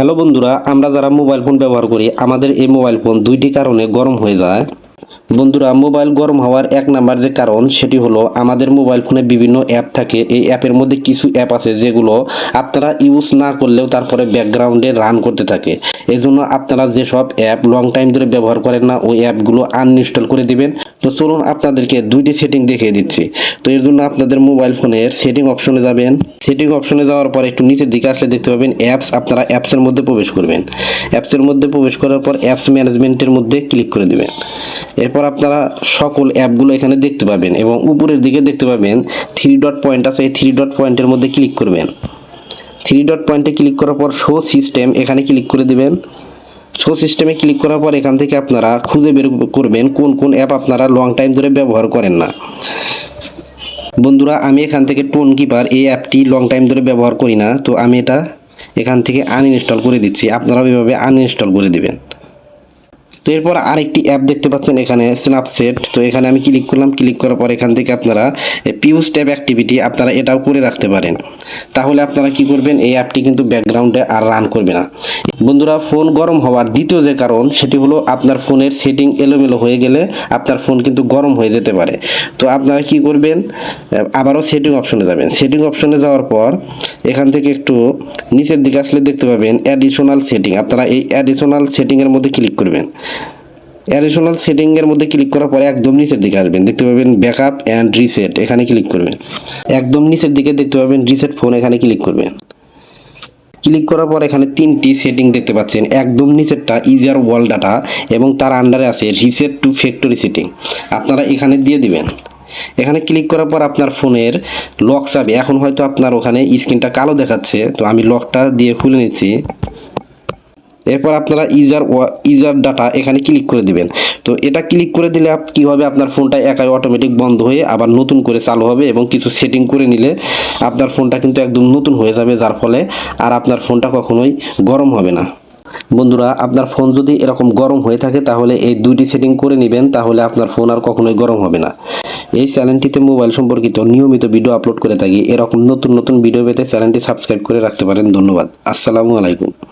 Hello বন্ধুরা, আমরা যারা মোবাইল ফোন ব্যবহার করি, আমাদের এই মোবাইল ফোন দুইটি কারণে গরম হয়ে যায়। বন্ধুরা, মোবাইল গরম হওয়ার এক নাম্বার যে কারণ, সেটি হলো আমাদের মোবাইল ফোনে বিভিন্ন অ্যাপ থাকে। এই অ্যাপের মধ্যে কিছু অ্যাপ আছে যেগুলো আপনারা ইউজ না করলেও তারপরে ব্যাকগ্রাউন্ডে রান করতে থাকে। এই জন্য আপনারা যেসব অ্যাপ লং টাইম ধরে ব্যবহার করেন না, ওই অ্যাপগুলো আনইনস্টল করে দিবেন। তো চলুন আপনাদেরকে দুইটি সেটিং দেখিয়ে দিচ্ছি। তো এর জন্য আপনাদের মোবাইল ফোনের সেটিং অপশনে যাবেন। সেটিং অপশনে যাওয়ার পর একটু নিচের দিকে আসলে দেখতে পাবেন অ্যাপস আপনারা অ্যাপসের মধ্যে প্রবেশ করবেন। অ্যাপসের মধ্যে প্রবেশ করার পর অ্যাপস ম্যানেজমেন্টের মধ্যে ক্লিক করে দিবেন। এরপর আপনারা সকল অ্যাপগুলো এখানে দেখতে পাবেন এবং উপরের দিকে দেখতে পাবেন থ্রি ডট পয়েন্ট আছে। এই থ্রি ডট পয়েন্টের মধ্যে ক্লিক করবেন। থ্রি ডট পয়েন্টে ক্লিক করার পর শো সিস্টেম এখানে ক্লিক করে দিবেন। শো সিস্টেমে ক্লিক করার পর এখান থেকে আপনারা খুঁজে বের করবেন কোন কোন অ্যাপ আপনারা লং টাইম ধরে ব্যবহার করেন না। বন্ধুরা, আমি এখান থেকে টোন কিপার এই অ্যাপটি লং টাইম ধরে ব্যবহার করি না, তো আমি এটা এখান থেকে আনইনস্টল করে দিচ্ছি। আপনারাও এভাবে আনইনস্টল করে দেবেন। তো এরপর আরেকটি অ্যাপ দেখতে পাচ্ছেন এখানে স্ন্যাপসেট তো এখানে আমি ক্লিক করলাম, ক্লিক করার পর এখান থেকে আপনারা পিউস ট্যাব অ্যাক্টিভিটি আপনারা এটাও করে রাখতে পারেন। তাহলে আপনারা কি করবেন, এই অ্যাপটি কিন্তু ব্যাকগ্রাউন্ডে আর রান করবে না। বন্ধুরা, ফোন গরম হওয়ার দ্বিতীয় যে কারণ, সেটি হলো আপনার ফোনের সেটিং এলোমেলো হয়ে গেলে আপনার ফোন কিন্তু গরম হয়ে যেতে পারে। তো আপনারা কি করবেন? আবারও সেটিং অপশনে যাবেন। সেটিং অপশনে যাওয়ার পর এখান থেকে একটু নিচের দিকে আসলে দেখতে পাবেন অ্যাডিশনাল সেটিং আপনারা এই অ্যাডিশনাল সেটিংয়ের মধ্যে ক্লিক করবেন। অ্যাডিশনাল সেটিংয়ের মধ্যে ক্লিক করার পরে একদম নিচের দিকে আসবেন। দেখতে পাবেন ব্যাকআপ অ্যান্ড রিসেট এখানে ক্লিক করবেন। একদম নিচের দিকে দেখতে পাবেন রিসেট ফোন এখানে ক্লিক করবেন। ক্লিক করার পর এখানে তিনটি সেটিং দেখতে পাচ্ছেন। একদম নিচেরটা ইজার ওয়াল ডাটা এবং তার আন্ডারে আছে রিসেট টু ফ্যাক্টরি সেটিং আপনারা এখানে দিয়ে দিবেন। এখানে ক্লিক করার পর আপনার ফোনের লক চাবে। এখন হয়তো আপনার ওখানে স্ক্রিনটা কালো দেখাচ্ছে। তো আমি লকটা দিয়ে খুলে নিচ্ছি। এরপর আপনারা ইজার ইজার ডাটা এখানে ক্লিক করে দিবেন। তো এটা ক্লিক করে দিলে কি হবে আপনার ফোনটা একাই অটোমেটিক বন্ধ হয়ে আবার নতুন করে চালু হবে এবং কিছু সেটিং করে নিলে আপনার ফোনটা কিন্তু একদম নতুন হয়ে যাবে, যার ফলে আর আপনার ফোনটা কখনোই গরম হবে না। বন্ধুরা, আপনার ফোন যদি এরকম গরম হয়ে থাকে তাহলে এই দুইটি সেটিং করে নেবেন, তাহলে আপনার ফোন আর কখনোই গরম হবে না। এই চ্যানেলটিতে মোবাইল সম্পর্কিত নিয়মিত ভিডিও আপলোড করে থাকি। এরকম নতুন নতুন ভিডিও পেতে চ্যানেলটি সাবস্ক্রাইব করে রাখতে পারেন। ধন্যবাদ। আসসালামু আলাইকুম।